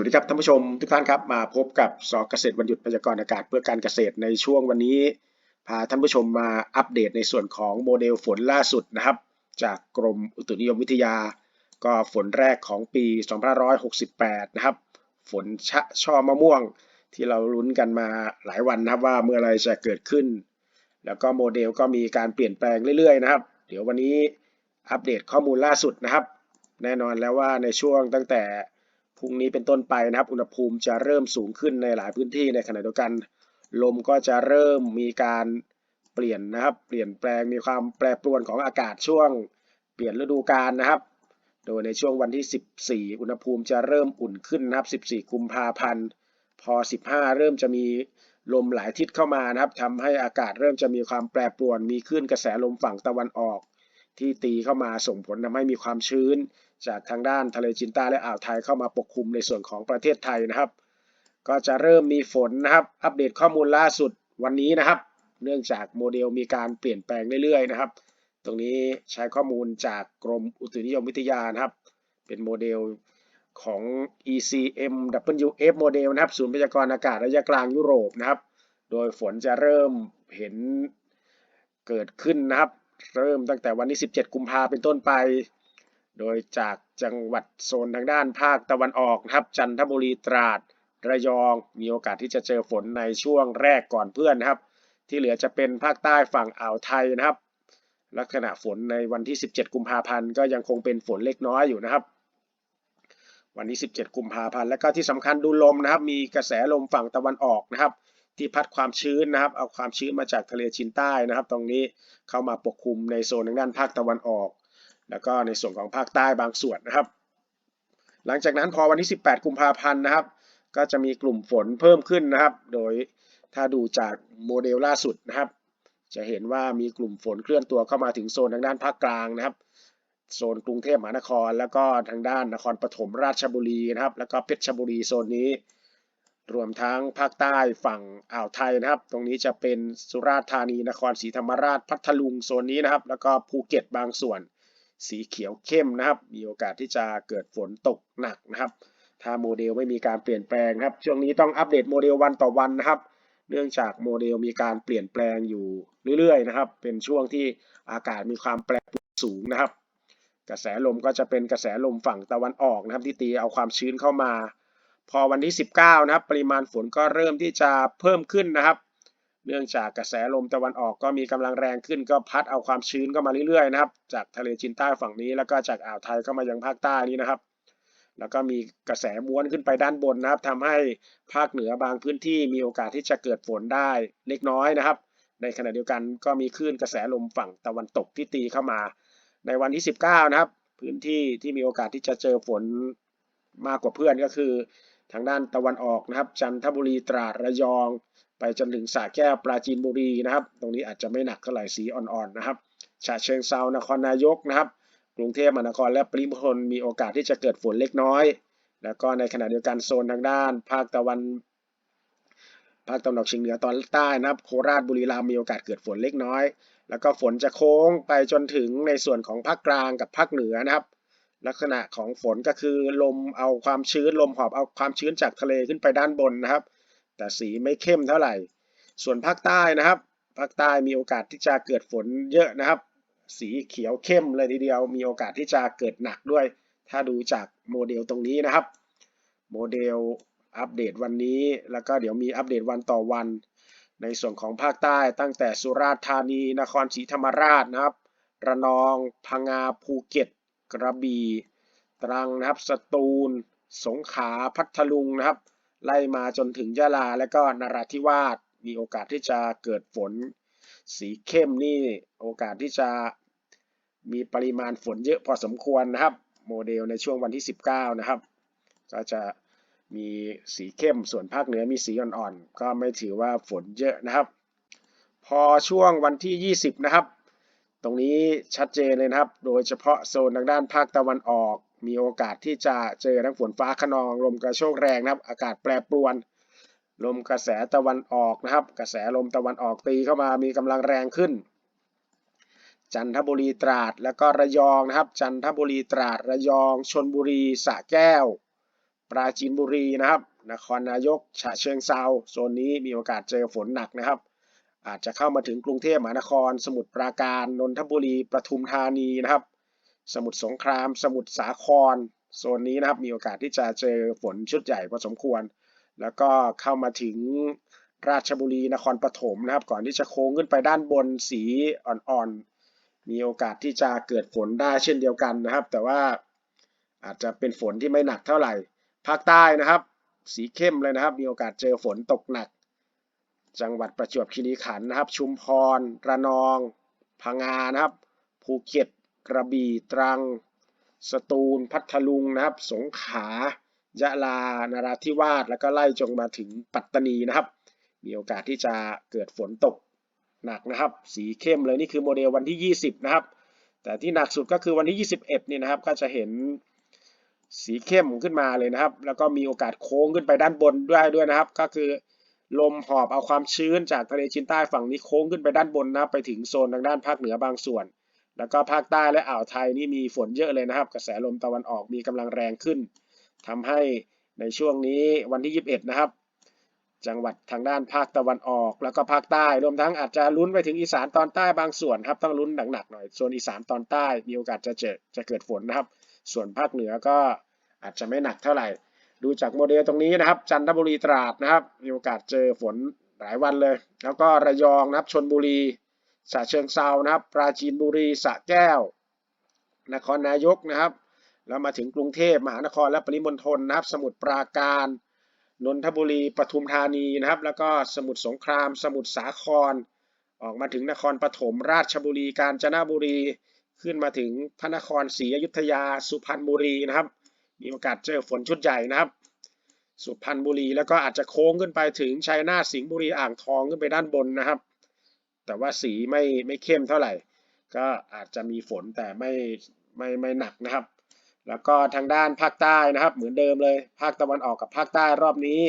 วัสดีครับท่านผู้ชมทุกท่านครับมาพบกับสอเกษตรวันหยุดพยากรณ์อากาศเพื่อการเกษตรในช่วงวันนี้ พาท่านผู้ชมมาอัปเดตในส่วนของโมเดลฝนล่าสุดนะครับ จากกรมอุตุนิยมวิทยา ก็ฝนแรกของปี 2568 นะครับ ฝนชะช่อมะม่วงที่เราลุ้นกันมาหลายวันนะครับว่าเมื่อไรจะเกิดขึ้น แล้วก็โมเดลก็มีการเปลี่ยนแปลงเรื่อยๆนะครับ เดี๋ยววันนี้อัปเดตข้อมูลล่าสุดนะครับ แน่นอนแล้วว่าในช่วงตั้งแต่ พรุ่งนี้เป็นต้นไปนะครับ อุณหภูมิจะเริ่มสูงขึ้นในหลายพื้นที่ในขณะเดียวกัน ลมก็จะเริ่มมีการเปลี่ยนนะครับ เปลี่ยนแปลงมีความแปรปรวนของอากาศช่วง เปลี่ยนฤดูกาลนะครับ โดยในช่วงวันที่ 14 อุณหภูมิจะเริ่มอุ่นขึ้นนะครับ 14 กุมภาพันธ์ พอ 15 เริ่มจะมีลมหลายทิศเข้ามานะครับทำให้อากาศเริ่มจะมีความแปรปรวน มีคลื่นกระแสลมฝั่งตะวันออก ที่ตีเข้ามาส่งผลทำให้มีความชื้น จากทางด้านทะเลจีนใต้และอ่าวไทยเข้ามาปกคลุมในส่วนของประเทศไทยนะครับ ก็จะเริ่มมีฝนนะครับ อัปเดตข้อมูลล่าสุดวันนี้นะครับ เนื่องจากโมเดลมีการเปลี่ยนแปลงเรื่อยๆนะครับ ตรงนี้ใช้ข้อมูลจากกรมอุตุนิยมวิทยานะครับ เป็นโมเดลของ ECM WF โมเดลนะครับ ศูนย์พยากรณ์อากาศระยะกลางยุโรปนะครับ โดยฝนจะเริ่มเห็นเกิดขึ้นนะครับ เริ่มตั้งแต่วันที่ 17 กุมภาเป็นต้นไป โดยจากจังหวัดโซนทางด้านภาคตะวันออกนะครับ จันทบุรีตราด ระยอง มีโอกาสที่จะเจอฝนในช่วงแรกก่อนเพื่อนนะครับ ที่เหลือจะเป็นภาคใต้ฝั่งอ่าวไทยนะครับ ลักษณะฝนในวันที่ 17 กุมภาพันธ์ก็ยังคงเป็นฝนเล็กน้อยอยู่นะครับ วันที่ 17 กุมภาพันธ์ และก็ที่สำคัญดูลมนะครับ มีกระแสลมฝั่งตะวันออกนะครับ ที่พัดความชื้นนะครับ เอาความชื้นมาจากทะเลจีนใต้นะครับ ตรงนี้เข้ามาปกคลุมในโซนทางด้านภาคตะวันออก แล้วก็ในส่วนของภาคใต้บางส่วนนะครับ หลังจากนั้นพอวันที่ 18 กุมภาพันธ์นะครับ ก็จะมีกลุ่มฝนเพิ่มขึ้นนะครับ โดยถ้าดูจากโมเดลล่าสุดนะครับ จะเห็นว่ามีกลุ่มฝนเคลื่อนตัวเข้ามาถึงโซนทางด้านภาคกลางนะครับ โซนกรุงเทพมหานคร แล้วก็ทางด้านนครปฐมราชบุรีนะครับ แล้วก็เพชรบุรีโซนนี้ รวมทั้งภาคใต้ฝั่งอ่าวไทยนะครับ ตรงนี้จะเป็นสุราษฎร์ธานีนครศรีธรรมราชพัทลุงโซนนี้นะครับ แล้วก็ภูเก็ตบางส่วน สีเขียวเข้มนะครับ มีโอกาสที่จะเกิดฝนตกหนักนะครับ ถ้าโมเดลไม่มีการเปลี่ยนแปลงครับ ช่วงนี้ต้องอัปเดตโมเดลวันต่อวันนะครับ เนื่องจากโมเดลมีการเปลี่ยนแปลงอยู่เรื่อยๆนะครับ เป็นช่วงที่อากาศมีความแปรปรวนสูงนะครับ กระแสลมก็จะเป็นกระแสลมฝั่งตะวันออกนะครับ ที่ตีเอาความชื้นเข้ามา พอวันที่ 19 นะครับ ปริมาณฝนก็เริ่มที่จะเพิ่มขึ้นนะครับ เนื่องจากกระแสลมตะวันออกก็มีกำลังแรงขึ้น ก็พัดเอาความชื้นเข้ามาเรื่อยๆนะครับ จากทะเลจีนใต้ฝั่งนี้ แล้วก็จากอ่าวไทยก็มายังภาคใต้นี้นะครับ แล้วก็มีกระแสม้วนขึ้นไปด้านบนนะครับทำให้ภาคเหนือบางพื้นที่มีโอกาสที่จะเกิดฝนได้เล็กน้อยนะครับ ในขณะเดียวกันก็มีคลื่นกระแสลมฝั่งตะวันตกที่ตีเข้ามา ในวันที่ 19 นะครับ พื้นที่ที่มีโอกาสที่จะเจอฝนมากกว่าเพื่อนก็คือ ทางด้านตะวันออกนะครับ จันทบุรีตราดระยอง ไปจนถึงสระแก้วปราจีนบุรีนะครับ ตรงนี้อาจจะไม่หนักเท่าไหร่สีอ่อนๆนะครับฉะเชิงเซานครนายกนะครับกรุงเทพมหานครและปริมณฑลมีโอกาสที่จะเกิดฝนเล็กน้อย แล้วก็ในขณะเดียวกันโซนทางด้าน ภาคตะวันภาคตะวันออกเฉียงเหนือตอนใต้นะครับ โคราชบุรีรัมย์มีโอกาสเกิดฝนเล็กน้อย แล้วก็ฝนจะโค้งไปจนถึงในส่วนของภาคกลางกับภาคเหนือนะครับ ลักษณะของฝนก็คือลมเอาความชื้นลมหอบเอาความชื้นจากทะเลขึ้นไปด้านบนนะครับ แต่สีไม่เข้มเท่าไหร่ ส่วนภาคใต้นะครับภาคใต้มีโอกาสที่จะเกิดฝนเยอะนะครับ สีเขียวเข้มเลยทีเดียว มีโอกาสที่จะเกิดหนักด้วย ถ้าดูจากโมเดลตรงนี้นะครับ โมเดลอัปเดตวันนี้ แล้วก็เดี๋ยวมีอัปเดตวันต่อวัน ในส่วนของภาคใต้ตั้งแต่สุราษฎร์ธานี นครศรีธรรมราชนะครับ ระนอง พังงา ภูเก็ต กระบี่ ตรังนะครับ สตูล สงขลา พัทลุงนะครับ ไล่มาจนถึงยะลาและก็นราธิวาส มีโอกาสที่จะเกิดฝน สีเข้มนี่โอกาสที่จะมีปริมาณฝนเยอะพอสมควรนะครับ โมเดลในช่วงวันที่ 19 นะครับ ก็จะมีสีเข้มส่วนภาคเหนือมีสีอ่อนๆ ก็ไม่ถือว่าฝนเยอะนะครับ พอช่วงวันที่ 20 นะครับ ตรงนี้ชัดเจนเลยนะครับ โดยเฉพาะโซนทางด้านภาคตะวันออก มีโอกาสที่จะเจอทั้งฝนฟ้าขนองลมกระโชกแรงนะครับ อากาศแปรปรวน ลมกระแสตะวันออกนะครับ กระแสลมตะวันออกตีเข้ามามีกำลังแรงขึ้น จันทบุรีตราดแล้วก็ระยองนะครับ จันทบุรีตราดระยองชนบุรีสระแก้ว ปราจีนบุรีนะครับ นครนายกฉะเชิงเซาโซนนี้มีโอกาสเจอฝนหนักนะครับ อาจจะเข้ามาถึงกรุงเทพมหานคร สมุทรปราการนนทบุรีปทุมธานีนะครับ สมุทรสงคราม สมุทรสาครโซนนี้นะครับมีโอกาสที่จะเจอฝนชุดใหญ่พอสมควร แล้วก็เข้ามาถึงราชบุรีนครปฐมนะครับ ก่อนที่จะโค้งขึ้นไปด้านบนสีอ่อนๆ มีโอกาสที่จะเกิดฝนได้เช่นเดียวกันนะครับ แต่ว่าอาจจะเป็นฝนที่ไม่หนักเท่าไหร่ ภาคใต้นะครับ สีเข้มเลยนะครับ มีโอกาสเจอฝนตกหนัก จังหวัดประจวบคีรีขันธ์นะครับ ชุมพร ระนอง พังงานะครับ ภูเก็ต กระบี่ ตรัง สตูล พัทลุงนะครับ สงขลา ยะลา นาราธิวาส แล้วก็ไล่จงมาถึงปัตตานีนะครับ มีโอกาสที่จะเกิดฝนตกหนักนะครับ สีเข้มเลยนี่คือโมเดลวันที่ 20 นะครับ แต่ที่หนักสุดก็คือวันที่ 21 นี่นะครับ ก็จะเห็นสีเข้มขึ้นมาเลยนะครับ แล้วก็มีโอกาสโค้งขึ้นไปด้านบนด้วยด้วยนะครับ ก็คือ ลมหอบเอาความชื้นจากทะเลจีนใต้ฝั่งนี้โค้งขึ้นไปด้านบนนับไปถึงโซนทางด้านภาคเหนือบางส่วน แล้วก็ภาคใต้และอ่าวไทยนี่มีฝนเยอะเลยนะครับ กระแสลมตะวันออกมีกำลังแรงขึ้นทำให้ในช่วงนี้วันที่ 21 นะครับ จังหวัดทางด้านภาคตะวันออก แล้วก็ภาคใต้รวมทั้งอาจจะลุ้นไปถึงอีสานตอนใต้บางส่วนครับต้องลุ้นหนักๆหน่อยโซนอีสานตอนใต้มีโอกาสจะเจอจะเกิดฝนนะครับ ส่วนภาคเหนือก็อาจจะไม่หนักเท่าไหร่ ดูจากโมเดลตรงนี้นะครับ จันทบุรีตราดนะครับ มีโอกาสเจอฝนหลายวันเลย แล้วก็ระยองนะครับชนบุรีฉะเชิงเซานะครับ ปราจีนบุรีสระแก้ว นครนายกนะครับ แล้วมาถึงกรุงเทพมหานครและปริมณฑลนะครับ สมุทรปราการนนทบุรีปทุมธานีนะครับ แล้วก็สมุทรสงคราม สมุทรสาคร ออกมาถึงนครปฐมราชบุรีกาญจนบุรี ขึ้นมาถึงพระนครศรีอยุธยาสุพรรณบุรีนะครับ มีโอกาสเจอฝนชุดใหญ่นะครับ สุพรรณบุรีแล้วก็อาจจะโค้งขึ้นไปถึงชัยนาทสิงห์บุรีอ่างทองขึ้นไปด้านบนนะครับ แต่ว่าสีไม่ไม่เข้มเท่าไหร่ ก็อาจจะมีฝนแต่ไม่ไม่ไม่หนักนะครับ แล้วก็ทางด้านภาคใต้นะครับ เหมือนเดิมเลย ภาคตะวันออกกับภาคใต้รอบนี้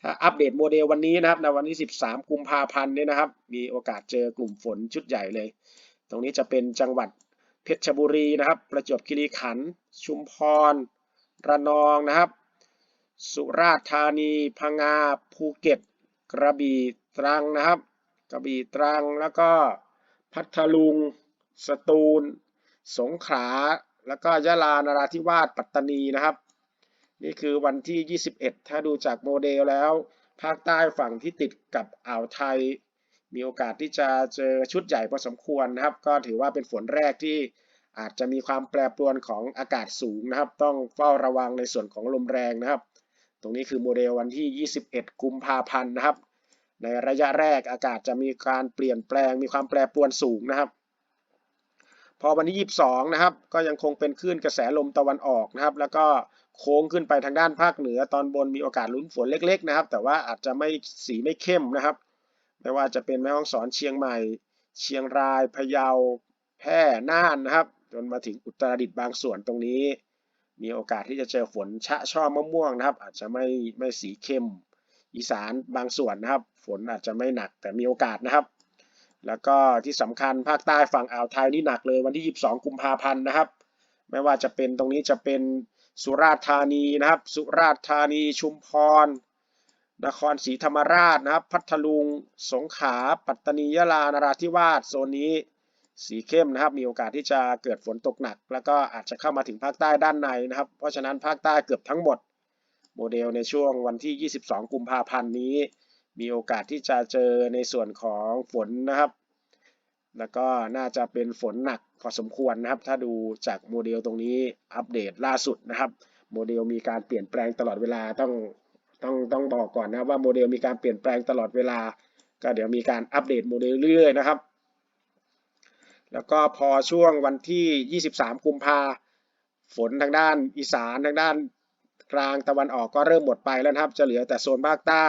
ถ้าอัปเดตโมเดลวันนี้นะครับในวันที่ 13 กุมภาพันธ์เนี่ยนะครับ มีโอกาสเจอกลุ่มฝนชุดใหญ่เลย ตรงนี้จะเป็นจังหวัดเพชรบุรีนะครับ ประจวบคีรีขันธ์ชุมพร ระนองนะครับ สุราษฎร์ธานี พังงา ภูเก็ต กระบี่ตรังนะครับ กระบี่ตรังแล้วก็พัทลุง สตูล สงขลา แล้วก็ยะลา นราธิวาส ปัตตานีนะครับ นี่คือวันที่ 21 ถ้าดูจากโมเดลแล้ว ภาคใต้ฝั่งที่ติดกับอ่าวไทย มีโอกาสที่จะเจอชุดใหญ่พอสมควรนะครับ ก็ถือว่าเป็นฝนแรกที่ อาจจะมีความแปรปรวนของอากาศสูงนะครับ ต้องเฝ้าระวังในส่วนของลมแรงนะครับ ตรงนี้คือโมเดลวันที่ 21 กุมภาพันธ์นะครับ ในระยะแรกอากาศจะมีการเปลี่ยนแปลง มีความแปรปรวนสูงนะครับ พอวันที่ 22 นะครับ ก็ยังคงเป็นคลื่นกระแสลมตะวันออกนะครับ แล้วก็โค้งขึ้นไปทางด้านภาคเหนือตอนบนมีโอกาสลุ้นฝนเล็ก ๆ นะครับ แต่ว่าอาจจะไม่สีไม่เข้มนะครับ ไม่ว่าจะเป็นแม่ฮ่องสอนเชียงใหม่ เชียงรายพะเยาแพร่น่านนะครับ จนมาถึงอุตรดิตถ์บางส่วนตรงนี้ มีโอกาสที่จะเจอฝนชะช่อมะม่วงนะครับ อาจจะไม่ไม่สีเข้ม อีสานบางส่วนนะครับ ฝนอาจจะไม่หนักแต่มีโอกาสนะครับ แล้วก็ที่สำคัญภาคใต้ฝั่งอ่าวไทยนี่หนักเลยวันที่ 22 กุมภาพันธ์นะครับ ไม่ว่าจะเป็นตรงนี้จะเป็นสุราษฎร์ธานีนะครับ สุราษฎร์ธานีชุมพร นครศรีธรรมราชนะครับ พัทลุง สงขลาปัตตานียะลานราธิวาสโซนนี้ สีเข้มนะครับ มีโอกาสที่จะเกิดฝนตกหนัก แล้วก็อาจจะเข้ามาถึงภาคใต้ด้านในนะครับ เพราะฉะนั้นภาคใต้เกือบทั้งหมด โมเดลในช่วงวันที่ 22 กุมภาพันธ์นี้ มีโอกาสที่จะเจอในส่วนของฝนนะครับ แล้วก็น่าจะเป็นฝนหนักพอสมควรนะครับ ถ้าดูจากโมเดลตรงนี้อัปเดตล่าสุดนะครับ โมเดลมีการเปลี่ยนแปลงตลอดเวลาต้องต้องต้องบอกก่อนนะว่าโมเดลมีการเปลี่ยนแปลงตลอดเวลา ก็เดี๋ยวมีการอัปเดตโมเดลเรื่อยๆนะครับ แล้วก็พอช่วงวันที่ 23 กุมภาฝนทางด้านอีสานทางด้านกลางตะวันออกก็เริ่มหมดไปแล้วนะครับ จะเหลือแต่โซนภาคใต้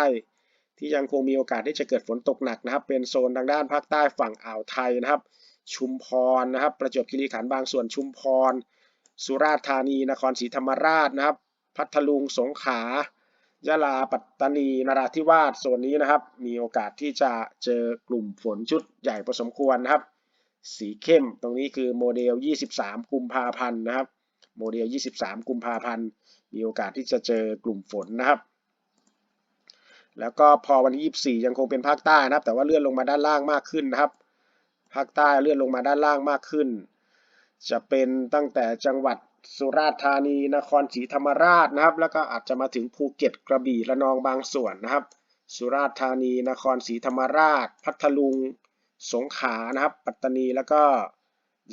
ที่ยังคงมีโอกาสที่จะเกิดฝนตกหนักนะครับ เป็นโซนทางด้านภาคใต้ฝั่งอ่าวไทยนะครับ ชุมพรนะครับ ประจวบคีรีขันธ์บางส่วนชุมพร สุราษฎร์ธานีนครศรีธรรมราชนะครับ พัทลุงสงขลายะลาปัตตานีนราธิวาสโซนนี้นะครับ มีโอกาสที่จะเจอกลุ่มฝนชุดใหญ่พอสมควรนะครับ สีเข้ม ตรงนี้คือโมเดล 23 กุมภาพันธ์นะครับ โมเดล 23 กุมภาพันธ์ มีโอกาสที่จะเจอกลุ่มฝนนะครับ แล้วก็พอวันที่24 ยังคงเป็นภาคใต้นะครับ แต่ว่าเลื่อนลงมาด้านล่างมากขึ้นนะครับ ภาคใต้เลื่อนลงมาด้านล่างมากขึ้น จะเป็นตั้งแต่จังหวัดสุราษฎร์ธานี นครศรีธรรมราชนะครับ แล้วก็อาจจะมาถึงภูเก็ตกระบี่ระนองบางส่วนนะครับ สุราษฎร์ธานี นครศรีธรรมราช พัทลุง สงขลานะครับ ปัตตานีแล้วก็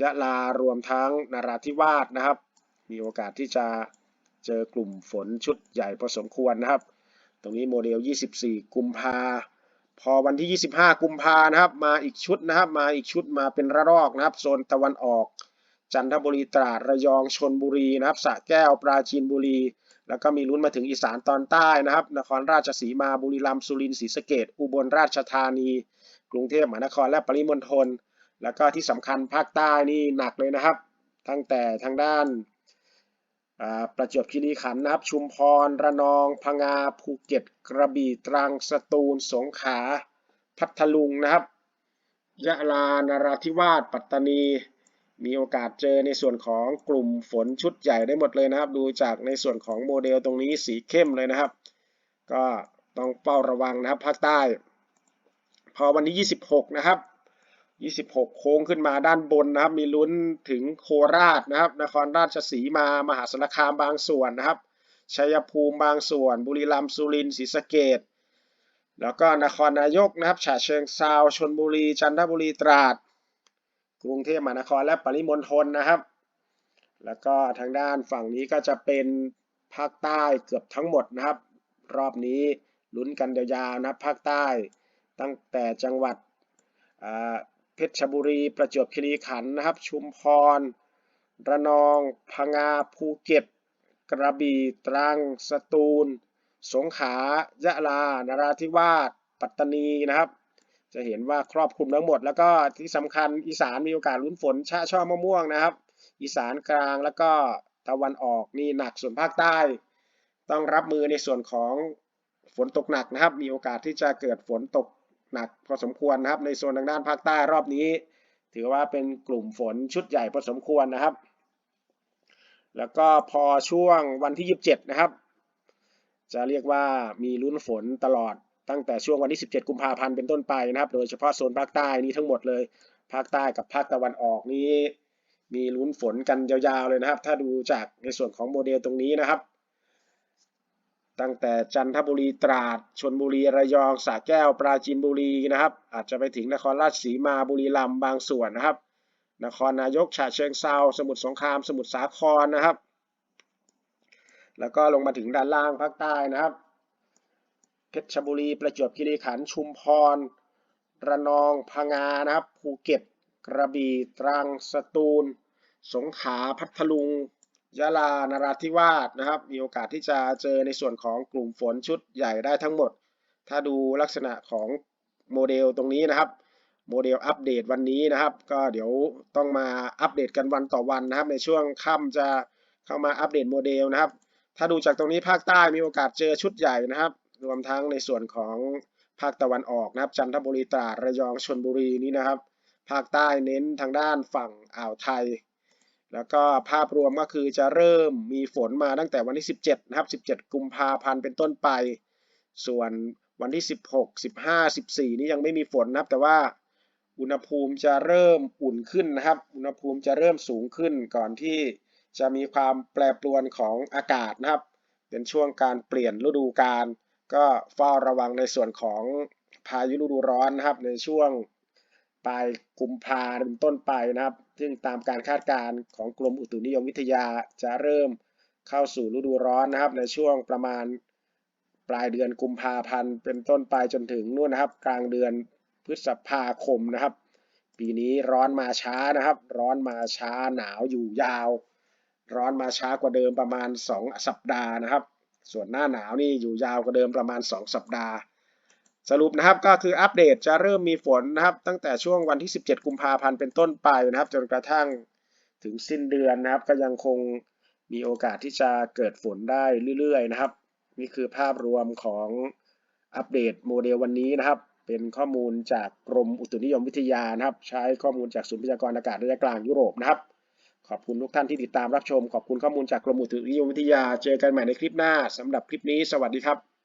ยะลารวมทั้งนราธิวาสนะครับ มีโอกาสที่จะเจอกลุ่มฝนชุดใหญ่พอสมควรนะครับ ตรงนี้โมเดล 24 กุมภาพอวันที่ 25 กุมภานะครับ มาอีกชุดนะครับ มาอีกชุดมาเป็นระลอกนะครับ โซนตะวันออก จันทบุรีตราดระยองชนบุรีนะครับสระแก้วปราจีนบุรี แล้วก็มีลุ้นมาถึงอีสานตอนใต้นะครับ นครราชสีมาบุรีรัมย์สุรินทร์ศรีสะเกดอุบลราชธานี กรุงเทพมหานครและปริมณฑลแล้วก็ที่สำคัญภาคใต้นี่หนักเลยนะครับ ตั้งแต่ทางด้านประจวบคีรีขันธ์นะครับ ชุมพร ระนอง พังงา ภูเก็ต กระบี่ ตรัง สตูล สงขลา พัทลุงนะครับ ยะลานราธิวาส ปัตตานี มีโอกาสเจอในส่วนของกลุ่มฝนชุดใหญ่ได้หมดเลยนะครับ ดูจากในส่วนของโมเดลตรงนี้สีเข้มเลยนะครับ ก็ต้องเฝ้าระวังนะครับภาคใต้ พอวันที่26 นะครับ 26 โค้งขึ้นมาด้านบนนะครับ มีลุ้นถึงโคราชนะครับ นครราชสีมา มหาสารคามบางส่วนนะครับ ชัยภูมิบางส่วน บุรีรัมย์ สุรินทร์ ศรีสะเกดแล้วก็นครนายกนะครับ ฉะเชิงเซาชนบุรี จันทบุรี ตราด กรุงเทพมหานคร และปริมณฑลนะครับ แล้วก็ทางด้านฝั่งนี้ก็จะเป็นภาคใต้เกือบทั้งหมดนะครับ รอบนี้ลุ้นกันยาวๆนะภาคใต้ ตั้งแต่จังหวัดเพชรบุรี ประจวบคีรีขันธ์นะครับ ชุมพร ระนอง พังงา ภูเก็ต กระบี่ ตรัง สตูล สงขลา ยะลา นราธิวาส ปัตตานีนะครับ จะเห็นว่าครอบคลุมทั้งหมด แล้วก็ที่สำคัญอีสานมีโอกาสลุ้นฝนชะช่อมะม่วงนะครับ อีสานกลางแล้วก็ตะวันออกนี่หนักส่วนภาคใต้ ต้องรับมือในส่วนของฝนตกหนักนะครับ มีโอกาสที่จะเกิดฝนตก หนักพอสมควรนะครับ ในโซนทางด้านภาคใต้รอบนี้ ถือว่าเป็นกลุ่มฝนชุดใหญ่พอสมควรนะครับ แล้วก็พอช่วงวันที่ 27 นะครับ จะเรียกว่ามีลุ้นฝนตลอดตั้งแต่ช่วงวันที่ 17 กุมภาพันธ์เป็นต้นไปนะครับ โดยเฉพาะโซนภาคใต้นี้ทั้งหมดเลย ภาคใต้กับภาคตะวันออกนี้ มีลุ้นฝนกันยาวๆเลยนะครับ ถ้าดูจากในส่วนของโมเดลตรงนี้นะครับ ตั้งแต่จันทบุรีตราดชนบุรีระยองสระแก้วปราจีนบุรีนะครับ อาจจะไปถึงนครราชสีมาบุรีรัมย์บางส่วนนะครับ นครนายกฉะเชิงเซาสมุทรสงคราม สมุทรสาครนะครับ แล้วก็ลงมาถึงด้านล่างภาคใต้นะครับเพชรบุรีประจวบคีรีขันธ์ชุมพร ระนองพังงานะครับภูเก็ต กระบี่ตรังสตูล สงขลาพัทลุง ยะลานราธิวาสนะครับ มีโอกาสที่จะเจอในส่วนของกลุ่มฝนชุดใหญ่ได้ทั้งหมด ถ้าดูลักษณะของโมเดลตรงนี้นะครับ โมเดลอัปเดตวันนี้นะครับ ก็เดี๋ยวต้องมาอัปเดตกันวันต่อวันนะครับ ในช่วงค่ำจะเข้ามาอัปเดตโมเดลนะครับ ถ้าดูจากตรงนี้ภาคใต้มีโอกาสเจอชุดใหญ่นะครับ รวมทั้งในส่วนของภาคตะวันออกนะครับ จันทบุรีตราดระยองชนบุรีนี้นะครับ ภาคใต้เน้นทางด้านฝั่งอ่าวไทย แล้วก็ภาพรวมก็คือจะเริ่มมีฝนมาตั้งแต่วันที่ 17 นะครับ 17 กุมภาพันธ์เป็นต้นไป ส่วนวันที่ 16 15 14 นี้ยังไม่มีฝนนะครับ แต่ว่าอุณหภูมิจะเริ่มอุ่นขึ้นนะครับ อุณหภูมิจะเริ่มสูงขึ้นก่อนที่จะมีความแปรปรวนของอากาศนะครับ เป็นช่วงการเปลี่ยนฤดูกาล ก็เฝ้าระวังในส่วนของพายุฤดูร้อนนะครับ ในช่วง ปลายกุมภาเป็นต้นไปนะครับ ซึ่งตามการคาดการณ์ของกรมอุตุนิยมวิทยาจะเริ่มเข้าสู่ฤดูร้อนนะครับ ในช่วงประมาณปลายเดือนกุมภาพันธ์เป็นต้นไปจนถึงนู่นนะครับ กลางเดือนพฤษภาคมนะครับ ปีนี้ร้อนมาช้านะครับ ร้อนมาช้าหนาวอยู่ยาว ร้อนมาช้ากว่าเดิมประมาณ 2 สัปดาห์นะครับ ส่วนหน้าหนาวนี่อยู่ยาวกว่าเดิมประมาณ 2 สัปดาห์ สรุปนะครับก็คืออัปเดตจะเริ่มมีฝนนะครับ ตั้งแต่ช่วงวันที่ 17 กุมภาพันธ์เป็นต้นไปนะครับ จนกระทั่งถึงสิ้นเดือนนะครับ ก็ยังคงมีโอกาสที่จะเกิดฝนได้เรื่อยๆนะครับ นี่คือภาพรวมของอัปเดตโมเดลวันนี้นะครับ เป็นข้อมูลจากกรมอุตุนิยมวิทยานะครับ ใช้ข้อมูลจากศูนย์พยากรณ์อากาศระยะกลางยุโรปนะครับ ขอบคุณทุกท่านที่ติดตามรับชม ขอบคุณข้อมูลจากกรมอุตุนิยมวิทยา เจอกันใหม่ในคลิปหน้าสำหรับคลิปนี้ สวัสดีครับ